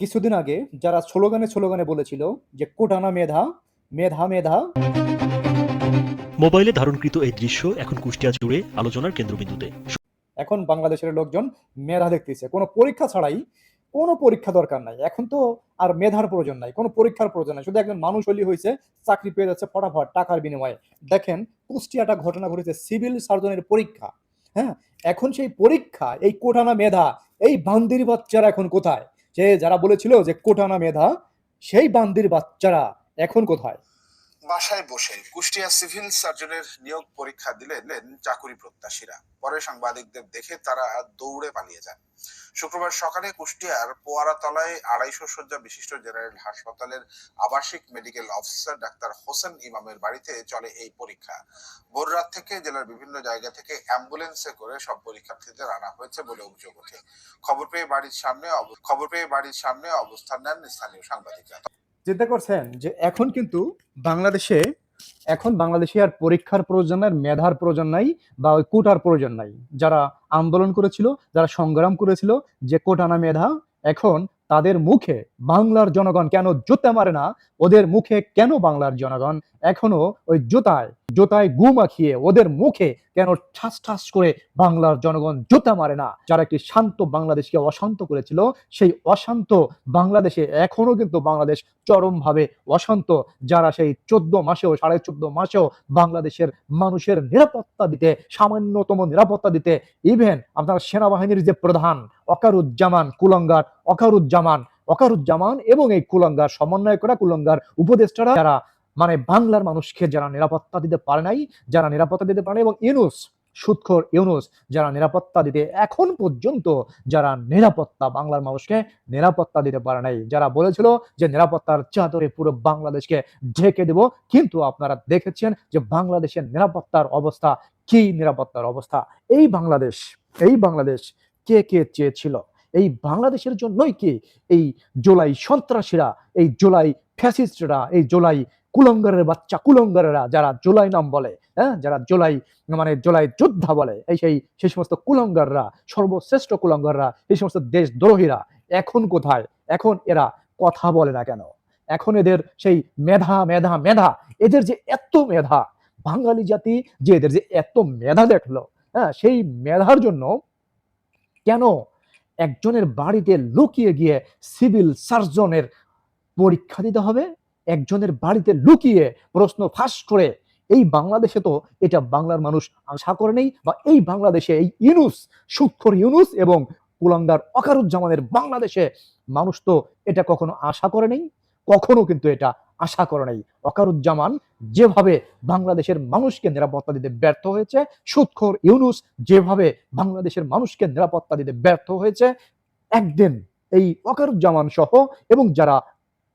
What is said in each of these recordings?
কিছুদিন আগে যারা স্লোগানে স্লোগানে বলেছিল যে কোটানা মেধা মেধা মেধা। মোবাইলে ধারণকৃত এই দৃশ্য এখন কুষ্টিয়া জুড়ে আলোচনার কেন্দ্রবিন্দুতে। এখন বাংলাদেশের লোকজন মেধা দেখতেছে। কোনো পরীক্ষা ছাড়াই কোনো পরীক্ষা দরকার নাই। এখন তো আর মেধার প্রয়োজন নাই। কোনো পরীক্ষার প্রয়োজন নাই। শুধু একজন মানুষ হলি হয়েছে চাকরি পেয়ে যাচ্ছে ফটাফট টাকার বিনিময়ে। দেখেন কুষ্টিয়াটা ঘটনা ঘটেছে সিভিল সার্জনের পরীক্ষা। হ্যাঁ এখন সেই পরীক্ষা এই কোটানা মেধা এই বান্দির বাচ্চারা এখন কোথায়? যে যারা বলেছিল যে কোটানা মেধা, সেই বান্দির বাচ্চারা এখন কোথায়? বাসায় বসে কুষ্টিয়া সিভিল সার্জনের নিয়োগ পরীক্ষা দিলেন চাকুরি প্রত্যাশীরা। পরে সাংবাদিকদের দেখে তারা দৌড়ে পালিয়ে যান। শুক্রবার সকালে কুষ্টিয়ার পোয়ারাতলায় আড়াইশো শয্যা বিশিষ্ট জেনারেল হাসপাতালের আবাসিক মেডিকেল অফিসার ডাক্তার হোসেন ইমামের বাড়িতে চলে এই পরীক্ষা। ভোর রাত থেকে জেলার বিভিন্ন জায়গা থেকে অ্যাম্বুলেন্সে করে সব পরীক্ষার্থীদের আনা হয়েছে বলে অভিযোগ ওঠে। খবর পেয়ে বাড়ির সামনে খবর পেয়ে বাড়ির সামনে অবস্থান নেন স্থানীয় সাংবাদিকরা। চিন্তা করছেন যে এখন কিন্তু বাংলাদেশে এখন বাংলাদেশে আর পরীক্ষার প্রয়োজন নাই, মেধার প্রয়োজন নাই বা ওই কোটার প্রয়োজন নাই। যারা আন্দোলন করেছিল, যারা সংগ্রাম করেছিল, যে কোটা না মেধা, এখন তাদের মুখে বাংলার জনগণ কেন জুতে মারে না? ওদের মুখে কেন বাংলার জনগণ এখনও ওই জুতায় জুতায় গু মাখিয়ে ওদের মুখে কেন ঠাস ঠাস করে বাংলার জনগণ জুতা মারে না? যারা একটি শান্ত বাংলাদেশকে অশান্ত করেছিল, সেই অশান্ত বাংলাদেশে এখনও কিন্তু বাংলাদেশ চরমভাবে অশান্ত। যারা সেই চোদ্দ মাসেও, সাড়ে চোদ্দ মাসেও বাংলাদেশের মানুষের নিরাপত্তা দিতে, সামান্যতম নিরাপত্তা দিতে ইভেন আপনার সেনাবাহিনীর যে প্রধান অকারুজ্জামান কুলঙ্গার, অকারুজ্জামান অকারুজ্জামান এবং এই কুলঙ্গার সমন্বয় করা কুলঙ্গার উপদেষ্টারা, যারা মানে বাংলার মানুষকে যারা নিরাপত্তা দিতে পারে নাই, যারা নিরাপত্তা দিতে পারে এবং ইউনুস, সুৎখর ইউনুস যারা নিরাপত্তা দিতে এখন পর্যন্ত যারা নিরাপত্তা, বাংলার মানুষকে নিরাপত্তা দিতে পারে নাই। যারা বলেছিল যে নিরাপত্তার চাদরে পুরো বাংলাদেশকে ঢেকে দেব, কিন্তু আপনারা দেখেছেন যে বাংলাদেশের নিরাপত্তার অবস্থা, কি নিরাপত্তার অবস্থা? এই বাংলাদেশ এই বাংলাদেশ কে কে চেয়েছিল? এই বাংলাদেশের জন্যই কি এই জুলাই সন্ত্রাসীরা, এই জুলাই ফ্যাসিস্টরা, এই জুলাই কুলঙ্গারের বাচ্চা কুলঙ্গারেরা, যারা জোলাই নাম বলে হ্যাঁ যারা জুলাই মানে জোলাই যোদ্ধা বলে, এই সেই সেই সমস্ত কুলঙ্গাররা, সর্বশ্রেষ্ঠ কুলঙ্গাররা, এই সমস্ত দেশদ্রোহীরা এখন কোথায়? এখন এরা কথা বলে না কেন? এখন এদের সেই মেধা মেধা মেধা, এদের যে এত মেধা, বাঙালি জাতি যে এদের যে এত মেধা দেখল হ্যাঁ সেই মেধার জন্য কেন একজনের বাড়িতে লুকিয়ে গিয়ে সিভিল সার্জনের পরীক্ষা দিতে হবে, একজনের বাড়িতে লুকিয়ে প্রশ্ন ফাঁস করে, এই বাংলাদেশে তো এটা বাংলার মানুষ আশা করে নেই বা এই বাংলাদেশে এই ইউনুস সুক্ষর ইউনুস এবং কুলাঙ্গার অকারুজ্জামানের বাংলাদেশে মানুষ তো এটা কখনো আশা করে নেই, কখনো কিন্তু এটা আশা করে নাই। অকারুজ্জামান যেভাবে বাংলাদেশের মানুষকে নিরাপত্তা দিতে ব্যর্থ হয়েছে, সুৎখর ইউনুস যেভাবে বাংলাদেশের মানুষকে নিরাপত্তা দিতে ব্যর্থ হয়েছে, একদিন এই অকারুজ্জামান সহ এবং যারা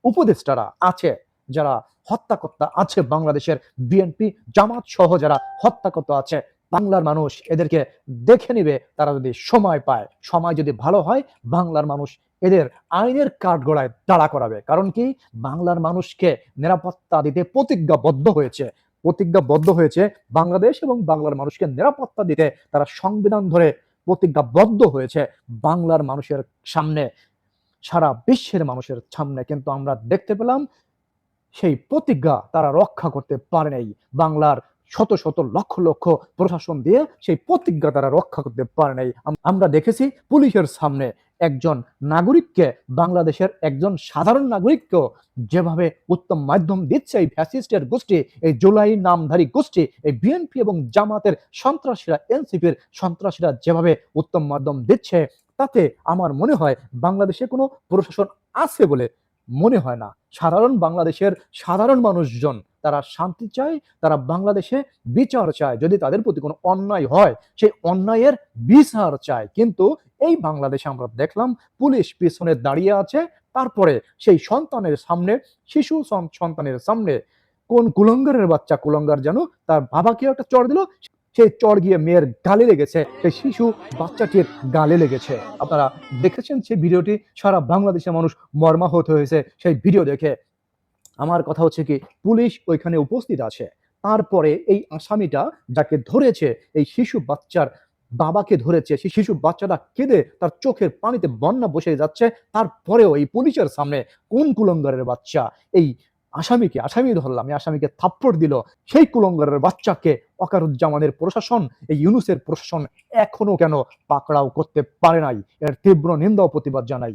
উপদেষ্টারা আছে, যারা হত্যাকর্তা আছে বাংলাদেশের বিএনপি জামাত সহ যারা হত্যাকর্তা আছে, বাংলার মানুষ এদেরকে দেখে নিবে, তারা যদি সময় পায়। সময় যদি ভালো হয়, বাংলার মানুষ এদের আইনের কাঠগড়ায় দাঁড়া করাবে। কারণ কি? বাংলার মানুষকে নিরাপত্তা দিতে প্রতিজ্ঞাবদ্ধ হয়েছে। প্রতিজ্ঞাবদ্ধ হয়েছে বাংলাদেশ এবং বাংলার মানুষকে নিরাপত্তা দিতে তারা সংবিধান ধরে প্রতিজ্ঞাবদ্ধ হয়েছে বাংলার মানুষের সামনে, সারা বিশ্বের মানুষের সামনে। কিন্তু আমরা দেখতে পেলাম সেই প্রতিজ্ঞা তারা রক্ষা করতে পারে নাই। বাংলার শত শত লক্ষ লক্ষ প্রশাসন দিয়ে সেই প্রতিজ্ঞা তারা রক্ষা করতে পারে নাই। আমরা দেখেছি পুলিশের সামনে একজন নাগরিককে, বাংলাদেশের একজন সাধারণ নাগরিককেও যেভাবে উত্তম মাধ্যম দিচ্ছে এই ফ্যাসিস্টের গোষ্ঠী, এই জুলাই নামধারী গোষ্ঠী, এই বিএনপি এবং জামাতের সন্ত্রাসীরা, এনসিপির সন্ত্রাসীরা যেভাবে উত্তম মাধ্যম দিচ্ছে, তাতে আমার মনে হয় বাংলাদেশে কোনো প্রশাসন আছে বলে মনে হয় না। সাধারণ বাংলাদেশের সাধারণ মানুষজন, তারা শান্তি চায়, তারা বাংলাদেশে বিচার চায়। যদি তাদের প্রতি কোনো অন্যায় হয়, সেই অন্যায়ের বিচার চায়। কিন্তু এই বাংলাদেশে আমরা দেখলাম পুলিশ পিছনে দাঁড়িয়ে আছে, তারপরে সেই সন্তানের সামনে, শিশু সন্তানের সামনে কোন কুলঙ্গারের বাচ্চা, কুলঙ্গার যেন তার বাবাকে একটা চড় দিল, সেই চর গিয়ে মেয়ের গালে লেগেছে, সেই শিশু বাচ্চাটির গালে লেগেছে। আপনারা দেখেছেন সেই ভিডিওটি, সারা বাংলাদেশের মানুষ মর্মাহত হয়েছে সেই ভিডিও দেখে। আমার কথা হচ্ছে কি, পুলিশ ওইখানে উপস্থিত আছে, তারপরে এই আসামিটা যাকে ধরেছে, এই শিশু বাচ্চার বাবাকে ধরেছে, সেই শিশু বাচ্চাটা কেঁদে তার চোখের পানিতে বন্যা বসে যাচ্ছে। তারপরেও এই পুলিশের সামনে কোন কুলঙ্গারের বাচ্চা? এই আসামিকে, আসামি ধরলাম, এই আসামিকে থাপ্পড় দিল। সেই কুলঙ্গারের বাচ্চাকে অকারুজ্জামানের প্রশাসন, এই ইউনুসের প্রশাসন এখনও কেন পাকড়াও করতে পারে নাই? এর তীব্র নিন্দা প্রতিবাদ জানাই।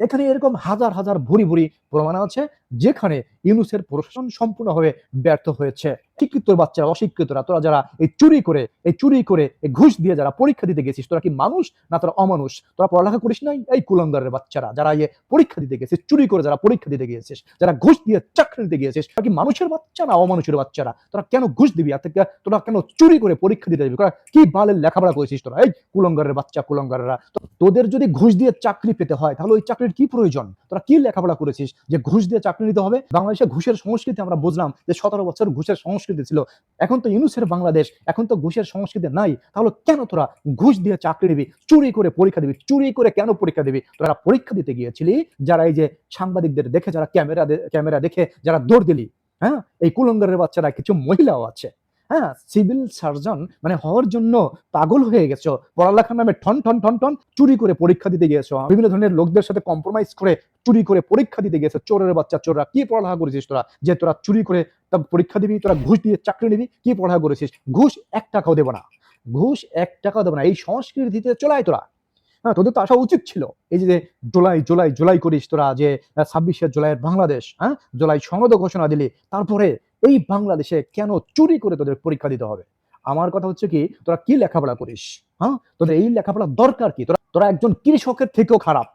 এখানে এরকম হাজার হাজার ভুরি ভুরি প্রমাণ আছে। যেখানে ইউনুসের প্রশাসন সম্পূর্ণভাবে ব্যর্থ হয়েছে। শিক্ষিত বাচ্চারা, অশিক্ষিতরা, তোরা যারা এই চুরি করে, এই চুরি করে, এই ঘুষ দিয়ে যারা পরীক্ষা দিতে গেছিস, তোরা কি মানুষ না তোরা অমানুষ? তোরা পড়ালেখা করিস নাই? এই কুলঙ্গারের বাচ্চারা, যারা ইয়ে পরীক্ষা দিতে গেছিস, চুরি করে যারা পরীক্ষা দিতে গিয়েছিস, যারা ঘুষ দিয়ে চাকরি নিতে গিয়েছিস, তোরা কি মানুষের বাচ্চা না অমানুষের বাচ্চারা? তোরা কেন ঘুষ দিবি? আর থেকে তোরা কেন চুরি করে পরীক্ষা দিতে যাবি? তোরা কি বালের লেখাপড়া করেছিস তোরা? এই কুলঙ্গারের বাচ্চা, কুলঙ্গারেরা। তোদের যদি ঘুষ দিয়ে চাকরি পেতে হয়, তাহলে ওই চাকরির কি প্রয়োজন? তোরা কি লেখাপড়া করেছিস? যে ঘুষ দিয়ে চাকরি নিতে হবে। বাংলাদেশে ঘুষের সংস্কৃতি আমরা বুঝলাম যে সতেরো বছর ঘুষের সংস্কৃতি ছিল। এখন তো ইউনুসের বাংলাদেশ, এখন তো ঘুষের সংস্কৃতি নাই। তাহলে কেন তোরা ঘুষ দিয়ে চাকরি নিবি চুরি করে পরীক্ষা দিবি, চুরি করে কেন পরীক্ষা দিবি? তোরা পরীক্ষা দিতে গিয়েছিলি, যারা এই যে সাংবাদিকদের দেখে, যারা ক্যামেরা ক্যামেরা দেখে, যারা দৌড় দিলি হ্যাঁ? এই কুলঙ্গারের বাচ্চারা কিছু মহিলাও আছে। হ্যাঁ সিভিল সার্জন মানে হওয়ার জন্য পাগল হয়ে গেছো। পড়ালেখার নামে ঠন ঠন ঠন ঠন চুরি করে পরীক্ষা দিতে গিয়েছো। বিভিন্ন ধরনের লোকদের সাথে কম্প্রোমাইজ করে চুরি করে পরীক্ষা দিতে গেছে চোরের বাচ্চা, চোররা কি পড়ালেখা করেছিস তোরা? যে তোরা চুরি করে পরীক্ষা দিবি, তোরা ঘুষ দিয়ে চাকরি নিবি, কি পড়ালেখা করেছিস? ঘুষ এক টাকাও দেবো না। ঘুষ এক টাকাও দেবো না। এই সংস্কৃতিতে চলাই তোরা। হ্যাঁ তোদের তো আসা উচিত ছিল। এই যে জুলাই জুলাই জুলাই করিস তোরা যে ছাব্বিশে জুলাইয়ের বাংলাদেশ হ্যাঁ? জুলাই সনদ ঘোষণা দিলি। তারপরে এই বাংলাদেশে কেন চুরি করে তোদের পরীক্ষা দিতে হবে? আমার কথা হচ্ছে কি, তোরা কি লেখাপড়া করিস? হ্যাঁ? তোদের এই লেখাপড়া দরকার কি? তোরা তোরা একজন কৃষকের থেকেও খারাপ।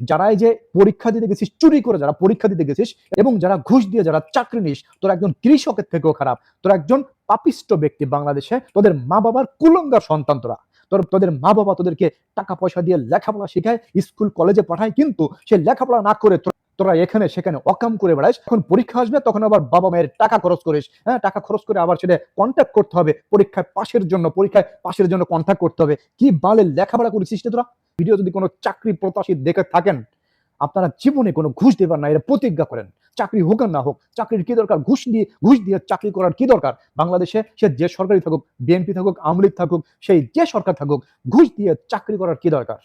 যারা এই যে পরীক্ষা দিতে গেছিস, চুরি করে যারা পরীক্ষা দিতে গেছিস এবং যারা ঘুষ দিয়ে যারা চাকরি নিস, তোরা একজন কৃষকের থেকেও খারাপ। তোরা একজন পাপিষ্ট ব্যক্তি বাংলাদেশে। তোদের মা বাবার কুলঙ্গার সন্তান তোরা। তোর, তোদের মা বাবা তোদেরকে টাকা পয়সা দিয়ে লেখাপড়া শেখায়, স্কুল, কলেজে পাঠায়, কিন্তু সে লেখাপড়া না করে তোরা- এখানে সেখানে অকাম করে বেড়াইস, যখন পরীক্ষা আসবে তখন আবার বাবা মায়ের টাকা খরচ করিস। হ্যাঁ টাকা খরচ করে আবার সেটা কন্ট্যাক্ট করতে হবে, পরীক্ষায় পাশের জন্য, পরীক্ষায় পাশের জন্য কন্ট্যাক্ট করতে হবে। কি বালের লেখাপড়া করেছিস তোরা? ভিডিও যদি কোনো চাকরি প্রত্যাশী দেখে থাকেন, আপনারা জীবনে কোনো ঘুষ দেবার না এটা প্রতিজ্ঞা করেন। চাকরি হোক আর না হোক, চাকরির কি দরকার? ঘুষ দিয়ে ঘুষ দিয়ে চাকরি করার কি দরকার? বাংলাদেশে সে যে সরকারি থাকুক বিএনপি থাকুক আওয়ামী থাকুক, সেই যে সরকার থাকুক, ঘুষ দিয়ে চাকরি করার কি দরকার?